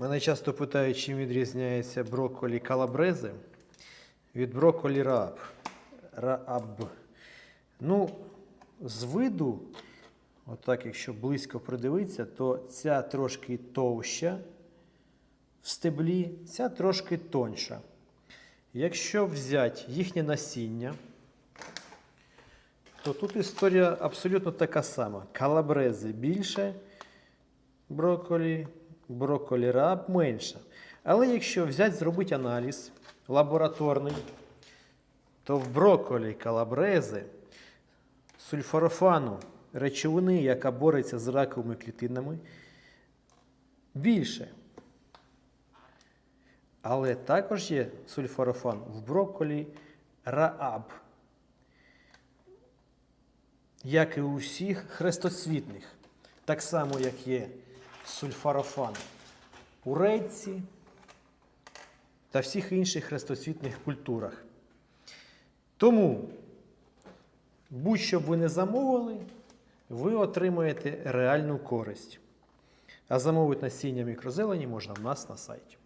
Мене часто питають, чим відрізняється брокколі калабрези від брокколі рааб. Рааб. Ну, з виду, отак, якщо близько придивитися, то ця трошки товща в стеблі, ця трошки тонша. Якщо взяти їхнє насіння, то тут історія абсолютно така сама. Калабрези більше, брокколі, брокколі раб менше. Але якщо взяти, зробити аналіз лабораторний, то в брокколі калабрези сульфорофану речовини, яка бореться з раковими клітинами, більше. Але також є сульфорофан в брокколі рааб. Як і у всіх хрестоцвітних. Так само, як є сульфорофан у рейці та всіх інших хрестоцвітних культурах. Тому, будь-що б ви не замовили, ви отримаєте реальну користь. А замовити насіння мікрозелені можна в нас на сайті.